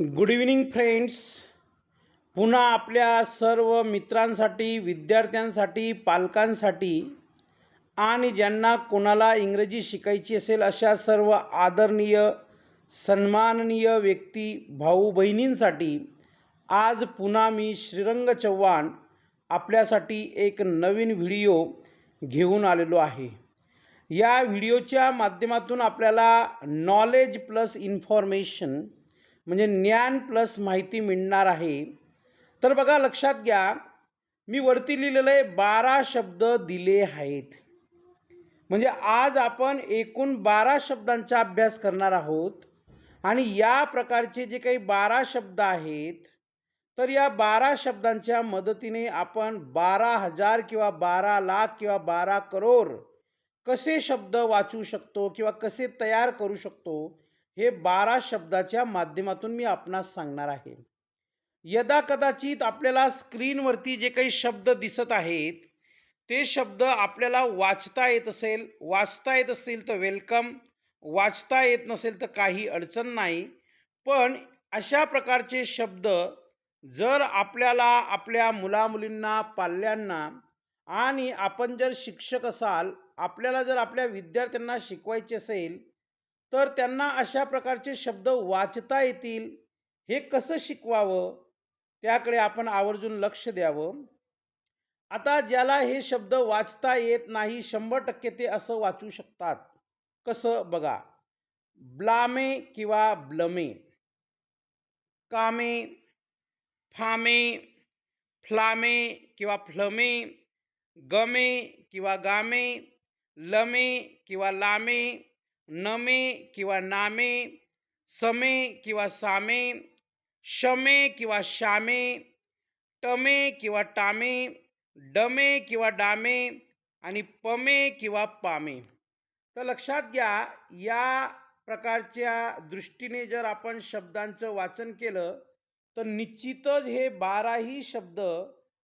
Good evening friends पुन्हा आपल्या सर्व मित्रांसाठी विद्यार्थ्यांसाठी पालकांसाठी आणि ज्यांना कोणाला इंग्रजी शिकायची असेल अशा सर्व आदरणीय सन्माननीय व्यक्ती भाऊ बहिणींसाठी आज पुन्हा मी श्रीरंग चव्हाण आपल्यासाठी एक नवीन व्हिडिओ घेऊन आलेलो आहे. या व्हिडिओच्या माध्यमातून आपल्याला नॉलेज प्लस इन्फॉर्मेशन म्हणजे ज्ञान प्लस माहिती मिळणार आहे. तर बघा लक्षात घ्या मी वरती लिहिलेलं आहे बारा शब्द दिले आहेत. म्हणजे आज आपण एकूण बारा शब्दांचा अभ्यास करणार आहोत. आणि या प्रकारचे जे काही बारा शब्द आहेत तर या बारा शब्दांच्या मदतीने आपण बारा हजार किंवा बारा लाख किंवा बारा करोड कसे शब्द वाचू शकतो किंवा कसे तयार करू शकतो हे बारा शब्दाच्या माध्यमातून मी आपणास सांगणार आहे. यदा कदाचित आपल्याला स्क्रीनवरती जे काही शब्द दिसत आहेत ते शब्द आपल्याला वाचता येत असेल वाचता येत असतील तर वेलकम वाचता येत नसेल तर काही अडचण नाही. पण अशा प्रकारचे शब्द जर आपल्याला आपल्या मुलामुलींना पाल्यांना आणि आपण जर शिक्षक असाल आपल्याला जर आपल्या विद्यार्थ्यांना शिकवायचे असेल तर त्यांना अशा प्रकारचे शब्द वाचता येतील. हे कसं शिकवावं? त्याकडे आपण आवर्जून लक्ष द्यावं. आता ज्याला हे शब्द वाचता येत नाही शंभर टक्के ते असं वाचू शकतात. कसं? बघा. ब्लामे किंवा ब्लमे. कामे फामे फ्लामे किंवा फ्लमे गमे किंवा गामे लमे किंवा लामे नमे किंवा नामे समे किंवा सामे शमे किंवा शामे टमे किंवा टामे डमे किंवा डामे आणि पमे किंवा पामे. तर लक्षात घ्या या प्रकारच्या दृष्टीने जर आपण शब्दांचं वाचन केलं तर निश्चितच हे बाराही शब्द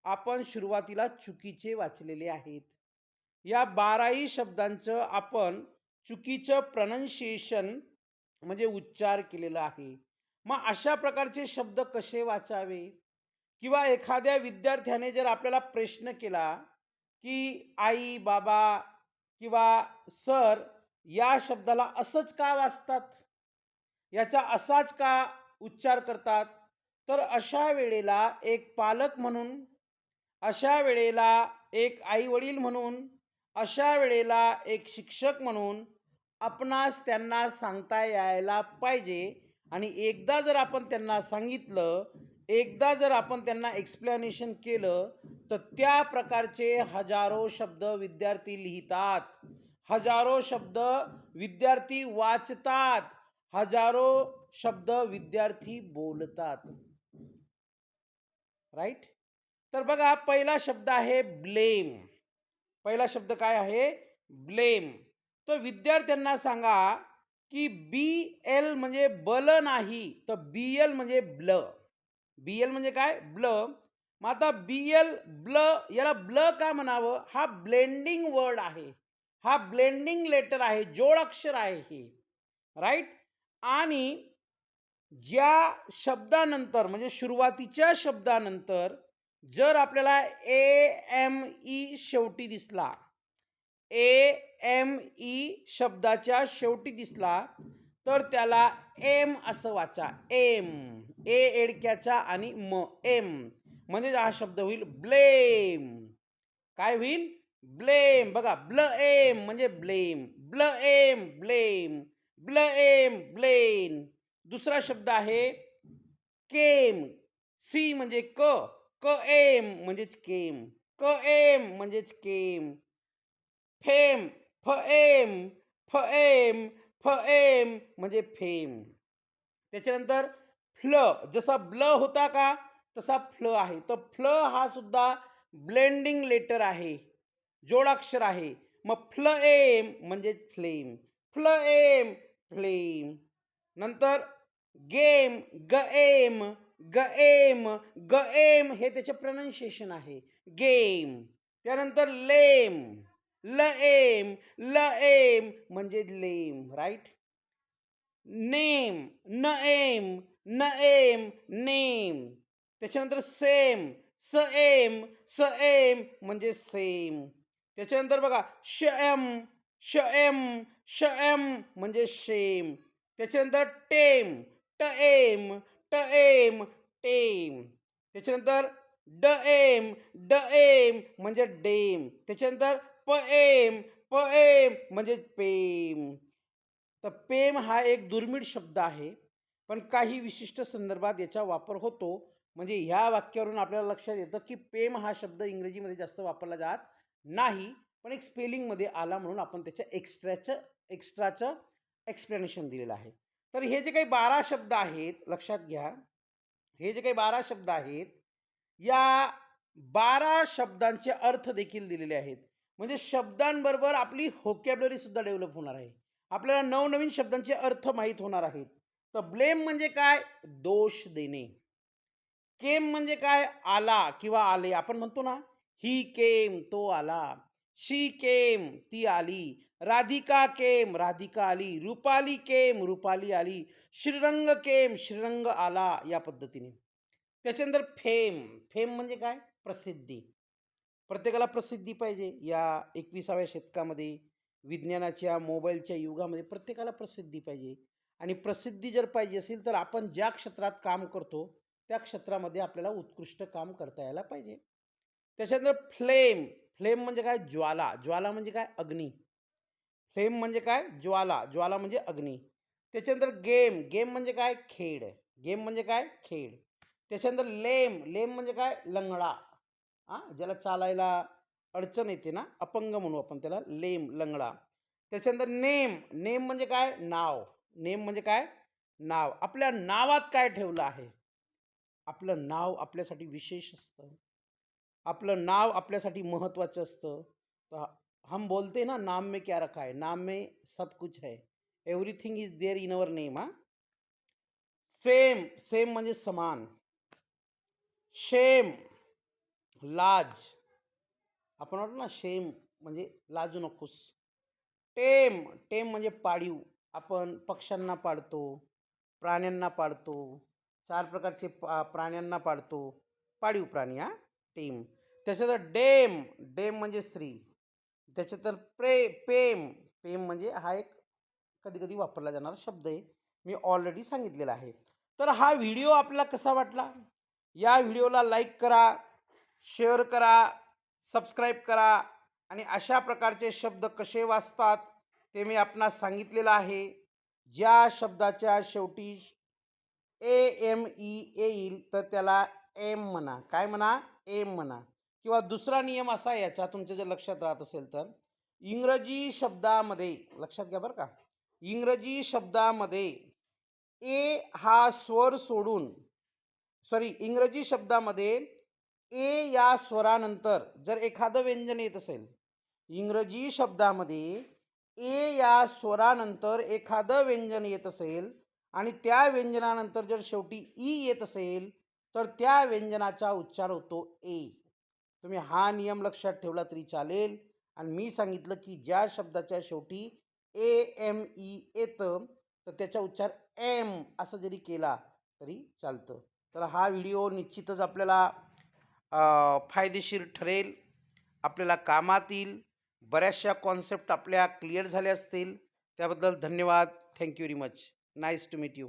आपण सुरुवातीला चुकीचे वाचलेले आहेत. या बाराही शब्दांचं आपण चुकीचं प्रनन्शिएशन म्हणजे उच्चार केलेला आहे. मग अशा प्रकारचे शब्द कसे वाचावे? किंवा एखाद्या विद्यार्थ्याने जर आपल्याला प्रश्न केला की आई बाबा किंवा सर या शब्दाला असंच का वाचतात? याचा असाच का उच्चार करतात? तर अशा वेळेला एक पालक म्हणून अशा वेळेला एक आई वडील म्हणून अशा वेळेला एक शिक्षक म्हणून आपणास त्यांना सांगता यायला पाहिजे. आणि एकदा जर आपण त्यांना सांगितलं एकदा जर आपण त्यांना एक्सप्लॅनेशन केलं तर त्या प्रकारचे हजारो शब्द विद्यार्थी लिहितात. हजारो शब्द विद्यार्थी वाचतात. हजारो शब्द विद्यार्थी बोलतात. राईट तर बघा पहिला शब्द आहे ब्लेम. पहिला शब्द काय आहे? ब्लेम. तर विद्यार्थ्यांना सांगा की बी एल म्हणजे बल नाही तर बी एल म्हणजे ब्ल. बी एल म्हणजे काय? ब्ल. मग आता बी एल ब्ल याला ब्ल का म्हणावं? हा ब्लेंडिंग वर्ड आहे. हा ब्लेंडिंग लेटर आहे जोड अक्षर आहे हे. राईट? आणि ज्या शब्दानंतर म्हणजे सुरुवातीच्या शब्दानंतर जर आपल्याला ए एम ई शेवटी दिसला ए एम ई शब्दाच्या शेवटी दिसला तर त्याला एम असं वाचा. एम. ए एडक्याचा आणि म एम. म्हणजे हा शब्द होईल ब्लेम. काय होईल? ब्लेम. बघा ब्ल एम म्हणजे ब्लेम. ब्ल एम ब्लेम. ब्ल एम ब्लेम दुसरा शब्द आहे केम. सी म्हणजे क. क एम म्हणजेच केम. क एम म्हणजेच केम. फेम फ एम फ एम फ एम म्हणजे फेम. त्याच्यानंतर फ्ल जसा ब्ल होता का तसा फ्ल आहे. तर फ्ल हा सुद्धा ब्लेंडिंग लेटर आहे. जोडाक्षर आहे. मग फ्ल एम म्हणजे फ्लेम. फ्ल एम फ्लेम. नंतर गेम ग एम ग एम ग एम हे त्याचे प्रनाऊन्सिएशन आहे. गेम. त्यानंतर लेम ल एम ल एम म्हणजे लेम राईट नेम न एम न एम नेम. त्याच्यानंतर सेम स एम स एम म्हणजे सेम. त्याच्यानंतर बघा श एम श एम श एम म्हणजे शेम. त्याच्यानंतर टेम ट एम ट एम टेम. त्याच्यानंतर ड एम ड एम म्हणजे डेम. त्याच्यानंतर प एम प एम म्हणजे पेम. तर पेम हा एक दुर्मिळ शब्द आहे पण काही विशिष्ट संदर्भात याचा वापर होतो. म्हणजे ह्या वाक्यावरून आपल्याला लक्षात येतं की पेम हा शब्द इंग्रजीमध्ये जास्त वापरला जात नाही पण एक स्पेलिंगमध्ये आला म्हणून आपण त्याच्या एक्स्ट्राचं एक्स्ट्राचं एक्सप्लेनेशन दिलेलं आहे. तर हे जे काही बारा शब्द आहेत लक्षात घ्या. हे जे काही बारा शब्द आहेत या बारा शब्दांचे अर्थ देखील दिलेले आहेत. म्हणजे शब्दांबरोबर आपली होकॅबलरी सुद्धा डेव्हलप होणार आहे. आपल्याला नवनवीन शब्दांचे अर्थ माहीत होणार आहेत. तर ब्लेम म्हणजे काय? दोष देणे. केम म्हणजे काय? आला किंवा आले. आपण म्हणतो ना ही केम तो आला. शी केम ती आली. राधिका केम राधिका आली रुपाली केम रुपाली आली श्रीरंग केम श्रीरंग आला या पद्धतीने. त्याच्यानंतर फेम फेम म्हणजे काय? प्रसिद्धी. प्रत्येकाला प्रसिद्धी पाहिजे. या एकविसाव्या शतकामध्ये विज्ञानाच्या मोबाईलच्या युगामध्ये प्रत्येकाला प्रसिद्धी पाहिजे. आणि प्रसिद्धी जर पाहिजे असेल तर आपण ज्या क्षेत्रात काम करतो त्या क्षेत्रामध्ये आपल्याला उत्कृष्ट काम करता यायला पाहिजे. त्याच्यानंतर फ्लेम फ्लेम म्हणजे काय? ज्वाला. ज्वाला म्हणजे काय? अग्नी. फ्लेम म्हणजे काय? ज्वाला. ज्वाला म्हणजे अग्नी. त्याच्यानंतर गेम. गेम म्हणजे काय? खेळ. गेम म्हणजे काय? खेळ. त्याच्यानंतर लेम. लेम म्हणजे काय? लंगडा. हां ज्याला चालायला अडचण येते ना? अपंग म्हणू आपण त्याला. लेम लंगडा. त्याच्यानंतर नेम. नेम म्हणजे काय? नाव. नेम म्हणजे काय? नाव. आपल्या नावात काय ठेवलं आहे? आपलं नाव आपल्यासाठी विशेष असतं. आपलं नाव आपल्यासाठी महत्त्वाचं असतं. तर हम बोलते ना नाम में क्या रखा है? नाम में सब कुछ है। Everything is there in our name हा? सेम सेम म्हणजे समान. शेम लाज. आपण म्हणतो ना शेम म्हणजे लाजू नकोस. टेम टेम म्हणजे पाळीव आपण पक्ष्यांना पाळतो प्राण्यांना पाळतो चार प्रकारचे पा प्राण्यांना पाळतो पाळीव प्राणी हा? टेम त्याच्यानंतर डेम डेम म्हणजे स्त्री. त्याच्यानंतर प्रे पेम पेम म्हणजे हा एक कधी कधी वापरला जाणारा शब्द आहे. मी ऑलरेडी सांगितलेला आहे. तर हा व्हिडिओ आपल्याला कसा वाटला? या व्हिडिओला लाईक करा शेअर करा सबस्क्राईब करा आणि अशा प्रकारचे शब्द कसे वाचतात ते मी आपणास सांगितलेलं आहे. ज्या शब्दाच्या शेवटी ए एम ई येईल तर त्याला एम म्हणा. काय म्हणा? एम म्हणा. किंवा दुसरा नियम असा आहे याचा तुमच्या जर लक्षात राहत असेल तर इंग्रजी शब्दामध्ये लक्षात घ्या बरं का इंग्रजी शब्दामध्ये ए हा स्वर सोडून सॉरी इंग्रजी शब्दामध्ये ए या स्वरानंतर जर एखादं व्यंजन येत असेल इंग्रजी शब्दामध्ये ए या स्वरानंतर एखादं व्यंजन येत असेल आणि त्या व्यंजनानंतर जर शेवटी ई येत असेल तर त्या व्यंजनाचा उच्चार होतो ए. तुम्ही हा नियम लक्षात ठेवला तरी चालेल. आणि मी सांगितलं की ज्या शब्दाच्या शेवटी ए एम ई येतं तर त्याचा उच्चार एम असं जरी केला तरी चालतं. तर हा व्हिडिओ निश्चितच आपल्याला फायदेशीर ठरेल. आपल्याला कामात येईल. बऱ्याचशा कॉन्सेप्ट आपल्या क्लिअर झाल्या असतील. त्याबद्दल धन्यवाद. Thank you very much. Nice to meet you.